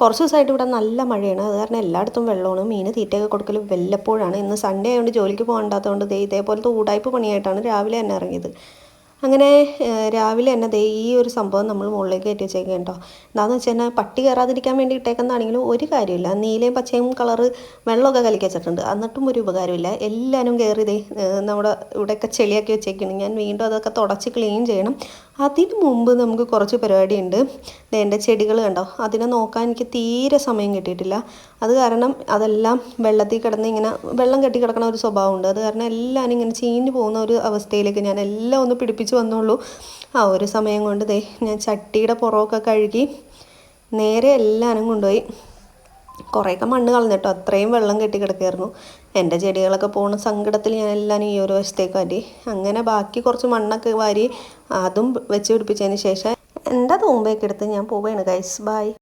കുറച്ച് ദിവസമായിട്ട് ഇവിടെ നല്ല മഴയാണ്. അത് കാരണം എല്ലായിടത്തും വെള്ളമാണ്. മീൻ തീറ്റയൊക്കെ കൊടുക്കൽ വല്ലപ്പോഴാണ്. ഇന്ന് സൺഡേ ആയതുകൊണ്ട് ജോലിക്ക് പോകണ്ടാത്തതുകൊണ്ട് ഇതേ ഇതേപോലത്തെ ഊടായ്പ പണിയായിട്ടാണ് രാവിലെ തന്നെ ഇറങ്ങിയത്. അങ്ങനെ രാവിലെ തന്നെ ദേ ഈ ഒരു സംഭവം നമ്മൾ മുകളിലേക്ക് കയറ്റി വെച്ചേക്കാം കേട്ടോ. എന്താണെന്ന് വെച്ച് കഴിഞ്ഞാൽ പട്ടി കയറാതിരിക്കാൻ വേണ്ടി ഇട്ടേക്കുന്നതാണെങ്കിലും ഒരു കാര്യമില്ല നീലയും പച്ചയും കളറ് വെള്ളമൊക്കെ കലക്കി വെച്ചിട്ടുണ്ട്. എന്നിട്ടും ഒരു ഉപകാരമില്ല എല്ലാവരും കയറി ദേ നമ്മുടെ ഇവിടെയൊക്കെ ചെളിയാക്കി വെച്ചേക്കുന്നു ഞാൻ വീണ്ടും അതൊക്കെ തുടച്ച് ക്ലീൻ ചെയ്യണം. അതിന് മുമ്പ് നമുക്ക് കുറച്ച് പരിപാടിയുണ്ട്. എന്റെ ചെടികൾ കണ്ടോ? അതിനെ നോക്കാൻ എനിക്ക് തീരെ സമയം കിട്ടിയിട്ടില്ല. അത് കാരണം അതെല്ലാം വെള്ളത്തിൽ കിടന്ന് ഇങ്ങനെ വെള്ളം കെട്ടി കിടക്കുന്ന ഒരു സ്വഭാവമുണ്ട്. അത് കാരണം എല്ലാവരും ഇങ്ങനെ ചീഞ്ഞു പോകുന്ന ഒരു അവസ്ഥയിലേക്ക് ഞാൻ എല്ലാം ഒന്ന് പിടിപ്പിച്ച് വന്നുള്ളൂ. ആ ഒരു സമയം കൊണ്ട് ദേ ഞാൻ ചട്ടിയുടെ പുറമൊക്കെ കഴുകി നേരെ എല്ലാവരും കൊണ്ടുപോയി. കുറേയൊക്കെ മണ്ണ് കളഞ്ഞിട്ടോ അത്രയും വെള്ളം കെട്ടി കിടക്കായിരുന്നു എന്റെ ചെടികളൊക്കെ പോകുന്ന സങ്കടത്തിൽ ഞാൻ എല്ലാം ഈ ഒരു വശത്തേക്ക് വാരി. അങ്ങനെ ബാക്കി കുറച്ച് മണ്ണൊക്കെ വാരി അതും വെച്ച് പിടിപ്പിച്ചതിന് ശേഷം എന്റെ തൂമ്പയൊക്കെ എടുത്ത് ഞാൻ പോവുകയാണ് ഗൈസ് ബൈ